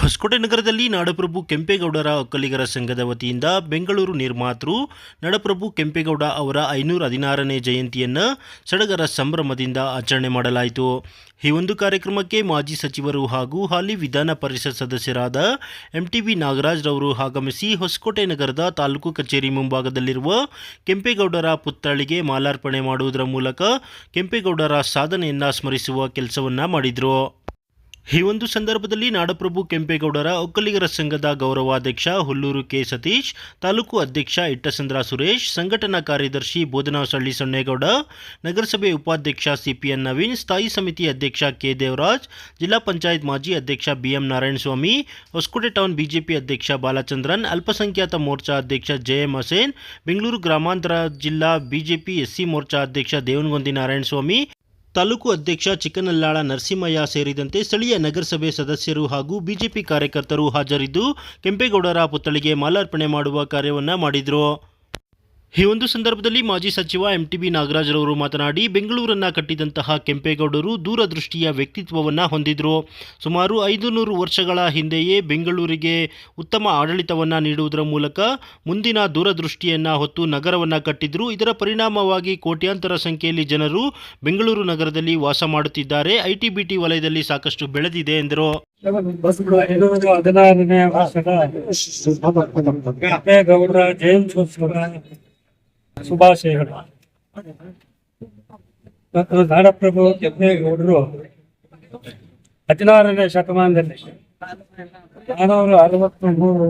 ಹೊಸಕೋಟೆ ನಗರದಲ್ಲಿ ನಾಡಪ್ರಭು ಕೆಂಪೇಗೌಡರ ಒಕ್ಕಲಿಗರ ಸಂಘದ ವತಿಯಿಂದ ಬೆಂಗಳೂರು ನಿರ್ಮಾತೃ ನಾಡಪ್ರಭು ಕೆಂಪೇಗೌಡ ಅವರ ಐನೂರ ಹದಿನಾರನೇ ಜಯಂತಿಯನ್ನು ಸಡಗರ ಸಂಭ್ರಮದಿಂದ ಆಚರಣೆ ಮಾಡಲಾಯಿತು. ಈ ಒಂದು ಕಾರ್ಯಕ್ರಮಕ್ಕೆ ಮಾಜಿ ಸಚಿವರು ಹಾಗೂ ಹಾಲಿ ವಿಧಾನ ಪರಿಷತ್ ಸದಸ್ಯರಾದ ಎಂಟಿಬಿ ನಾಗರಾಜ್ ರವರು ಆಗಮಿಸಿ ಹೊಸಕೋಟೆ ನಗರದ ತಾಲೂಕು ಕಚೇರಿ ಮುಂಭಾಗದಲ್ಲಿರುವ ಕೆಂಪೇಗೌಡರ ಪುತ್ಥಳಿಗೆ ಮಾಲಾರ್ಪಣೆ ಮಾಡುವುದರ ಮೂಲಕ ಕೆಂಪೇಗೌಡರ ಸಾಧನೆಯನ್ನು ಸ್ಮರಿಸುವ ಕೆಲಸವನ್ನು ಮಾಡಿದರು. ಈ ಒಂದು ಸಂದರ್ಭದಲ್ಲಿ ನಾಡಪ್ರಭು ಕೆಂಪೇಗೌಡರ ಒಕ್ಕಲಿಗರ ಸಂಘದ ಗೌರವಾಧ್ಯಕ್ಷ ಹುಲ್ಲೂರು ಕೆ ಸತೀಶ್, ತಾಲೂಕು ಅಧ್ಯಕ್ಷ ಇಟ್ಟಸಂದ್ರ ಸುರೇಶ್, ಸಂಘಟನಾ ಕಾರ್ಯದರ್ಶಿ ಬೋಧನಾಸಳ್ಳಿ ಸೊನ್ನೇಗೌಡ, ನಗರಸಭೆ ಉಪಾಧ್ಯಕ್ಷ ಸಿಪಿಎನ್ ನವೀನ್, ಸ್ಥಾಯಿ ಸಮಿತಿ ಅಧ್ಯಕ್ಷ ಕೆ ದೇವರಾಜ್, ಜಿಲ್ಲಾ ಪಂಚಾಯತ್ ಮಾಜಿ ಅಧ್ಯಕ್ಷ BM Narayanaswamy, Hoskote town BJP ಅಧ್ಯಕ್ಷ ಬಾಲಚಂದ್ರನ್, ಅಲ್ಪಸಂಖ್ಯಾತ ಮೋರ್ಚಾ ಅಧ್ಯಕ್ಷ ಜೆಎಂ ಹಸೇನ್, ಬೆಂಗಳೂರು ಗ್ರಾಮಾಂತರ ಜಿಲ್ಲಾ ಬಿಜೆಪಿ ಎಸ್ಸಿ ಮೋರ್ಚಾ ಅಧ್ಯಕ್ಷ ದೇವನಗೊಂದಿ ನಾರಾಯಣಸ್ವಾಮಿ ತಾಲೂಕು ಅಧ್ಯಕ್ಷ ಚಿಕ್ಕನಲ್ಲಾಳ ನರಸಿಂಹಯ್ಯ ಸೇರಿದಂತೆ ಸ್ಥಳೀಯ ನಗರಸಭೆ ಸದಸ್ಯರು ಹಾಗೂ ಬಿಜೆಪಿ ಕಾರ್ಯಕರ್ತರು ಹಾಜರಿದ್ದು ಕೆಂಪೇಗೌಡರ ಪುತ್ಥಳಿಗೆ ಮಾಲಾರ್ಪಣೆ ಮಾಡುವ ಕಾರ್ಯವನ್ನು ಮಾಡಿದರು. ಈ ಒಂದು ಸಂದರ್ಭದಲ್ಲಿ ಮಾಜಿ ಸಚಿವ ಎಂಟಿಬಿ ನಾಗರಾಜ್ರವರು ಮಾತನಾಡಿ, ಬೆಂಗಳೂರನ್ನ ಕಟ್ಟಿದಂತಹ ಕೆಂಪೇಗೌಡರು ದೂರದೃಷ್ಟಿಯ ವ್ಯಕ್ತಿತ್ವವನ್ನು ಹೊಂದಿದ್ರು. ಸುಮಾರು ಐದು ನೂರು ವರ್ಷಗಳ ಹಿಂದೆಯೇ ಬೆಂಗಳೂರಿಗೆ ಉತ್ತಮ ಆಡಳಿತವನ್ನು ನೀಡುವುದರ ಮೂಲಕ ಮುಂದಿನ ದೂರದೃಷ್ಟಿಯನ್ನು ಹೊತ್ತು ನಗರವನ್ನು ಕಟ್ಟಿದ್ರು. ಇದರ ಪರಿಣಾಮವಾಗಿ ಕೋಟ್ಯಾಂತರ ಸಂಖ್ಯೆಯಲ್ಲಿ ಜನರು ಬೆಂಗಳೂರು ನಗರದಲ್ಲಿ ವಾಸ ಮಾಡುತ್ತಿದ್ದಾರೆ. ಐಟಿ ಬಿಟಿ ವಲಯದಲ್ಲಿ ಸಾಕಷ್ಟು ಬೆಳೆದಿದೆ ಎಂದರು. ಹದಿನಾರನೇ ವರ್ಷದ ಶುಭಾಶಯಗಳು ಮತ್ತು ನಾಡಪ್ರಭು ಕೆಂಪೇಗೌಡರು ಹದಿನಾರನೇ ಶತಮಾನದಲ್ಲಿ. ನಾನೂರ ಅರವತ್ತ್ ಮೂರು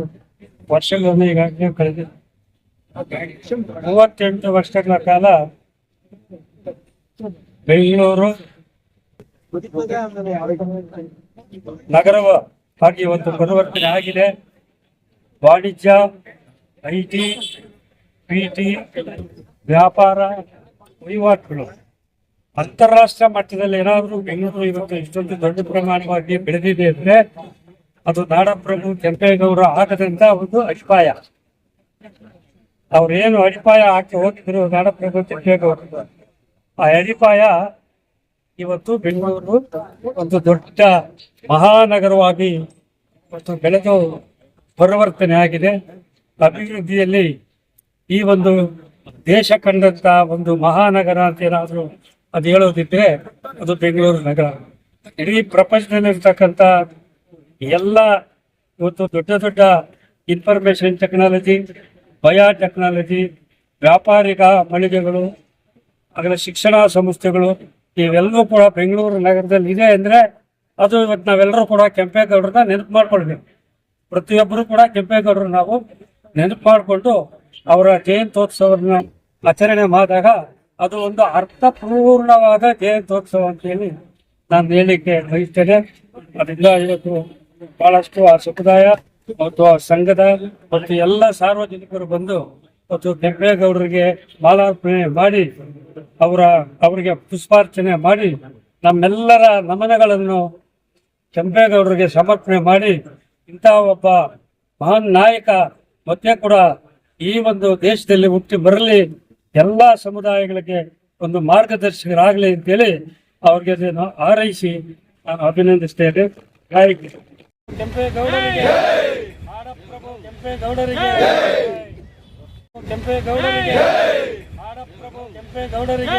ವರ್ಷಗಳನ್ನು ಈಗಾಗಲೇ ಕಳೆದಿದೆ. ಮೂವತ್ತೆಂಟು ವರ್ಷಗಳ ಕಾಲ ಬೆಂಗಳೂರು ನಗರವ ಹಾಗೆ ಒಂದು ಪರಿವರ್ತನೆ ಆಗಿದೆ. ವಾಣಿಜ್ಯ, ಐ ಟಿ ಪಿ ಟಿ ವ್ಯಾಪಾರ, ವಹಿವಾಟುಗಳು. ಅಂತಾರಾಷ್ಟ್ರ ಮಟ್ಟದಲ್ಲಿ ಏನಾದರೂ ಬೆಂಗಳೂರು ಇವತ್ತು ಇಷ್ಟೊಂದು ದೊಡ್ಡ ಪ್ರಮಾಣವಾಗಿ ಬೆಳೆದಿದೆ ಅಂದ್ರೆ ಅದು ನಾಡಪ್ರಭು ಕೆಂಪೇಗೌಡ ಆಗದಂತ ಒಂದು ಅಡಿಪಾಯ ಅವ್ರೇನು ಅಡಿಪಾಯ ಹಾಕಿ ಹೋಗಿದ್ರು ನಾಡಪ್ರಭು ಕೆಂಪೇಗೌಡರು ಆ ಅಡಿಪಾಯ ಇವತ್ತು ಬೆಂಗಳೂರು ಒಂದು ದೊಡ್ಡ ಮಹಾನಗರವಾಗಿ ಇವತ್ತು ಬೆಳೆದು ಪರಿವರ್ತನೆ ಆಗಿದೆ. ಅಭಿವೃದ್ಧಿಯಲ್ಲಿ ಈ ಒಂದು ದೇಶ ಕಂಡಂತ ಒಂದು ಮಹಾನಗರ ಅಂತ ಏನಾದರೂ ಅದು ಹೇಳೋದಿದ್ರೆ ಅದು ಬೆಂಗಳೂರು ನಗರ. ಇಡೀ ಪ್ರಪಂಚದಲ್ಲಿರ್ತಕ್ಕಂಥ ಎಲ್ಲ ಇವತ್ತು ದೊಡ್ಡ ದೊಡ್ಡ ಇನ್ಫಾರ್ಮೇಶನ್ ಟೆಕ್ನಾಲಜಿ ಬಯೋ ಟೆಕ್ನಾಲಜಿ ವ್ಯಾಪಾರಿಕ ಮಳಿಗೆಗಳು ಅದರ ಶಿಕ್ಷಣ ಸಂಸ್ಥೆಗಳು ಇವೆಲ್ಲವೂ ಕೂಡ ಬೆಂಗಳೂರು ನಗರದಲ್ಲಿ ಇದೆ ಅಂದ್ರೆ ಅದು ಇವತ್ತು ನಾವೆಲ್ಲರೂ ಕೂಡ ಕೆಂಪೇಗೌಡರನ್ನ ನೆನಪು ಮಾಡ್ಕೊಳ್ಬೇಕು. ಪ್ರತಿಯೊಬ್ಬರು ಕೂಡ ಕೆಂಪೇಗೌಡರು ನಾವು ನೆನಪು ಮಾಡಿಕೊಂಡು ಅವರ ಜಯಂತ್ಯೋತ್ಸವನ ಆಚರಣೆ ಮಾಡಿದಾಗ ಅದು ಒಂದು ಅರ್ಥಪೂರ್ಣವಾದ ಜಯಂತ್ಯೋತ್ಸವ ಅಂತ ಹೇಳಿ ನಾನು ಹೇಳಲಿಕ್ಕೆ ಬಯಸ್ತೇನೆ. ಅದರಿಂದ ಇವತ್ತು ಬಹಳಷ್ಟು ಆ ಸಮುದಾಯ ಮತ್ತು ಆ ಸಂಘದ ಮತ್ತು ಎಲ್ಲ ಸಾರ್ವಜನಿಕರು ಬಂದು ಮತ್ತು ಕೆಂಪೇಗೌಡರಿಗೆ ಮಾಲಾರ್ಪಣೆ ಮಾಡಿ ಅವರ, ಅವರಿಗೆ ಪುಷ್ಪಾರ್ಚನೆ ಮಾಡಿ ನಮ್ಮೆಲ್ಲರ ನಮನಗಳನ್ನು ಕೆಂಪೇಗೌಡರಿಗೆ ಸಮರ್ಪಣೆ ಮಾಡಿ ಇಂಥ ಒಬ್ಬ ಮಹಾನ್ ನಾಯಕ ಮತ್ತೆ ಕೂಡ ಈ ಒಂದು ದೇಶದಲ್ಲಿ ಹುಟ್ಟಿ ಬರಲಿ ಎಲ್ಲಾ ಸಮುದಾಯಗಳಿಗೆ ಒಂದು ಮಾರ್ಗದರ್ಶಕರಾಗಲಿ ಅಂತೇಳಿ ಅವ್ರಿಗೆ ನಾನು ಹಾರೈಸಿ ನಾನು ಅಭಿನಂದಿಸ್ತೇನೆ. ಹಾಯ್ ಕೆಂಪೇಗೌಡರಿಗೆ ಕೆಂಪೇಗೌಡರಿಗೆ ಕೆಂಪೇಗೌಡರಿಗೆ ಕೆಂಪೇಗೌಡರಿಗೆ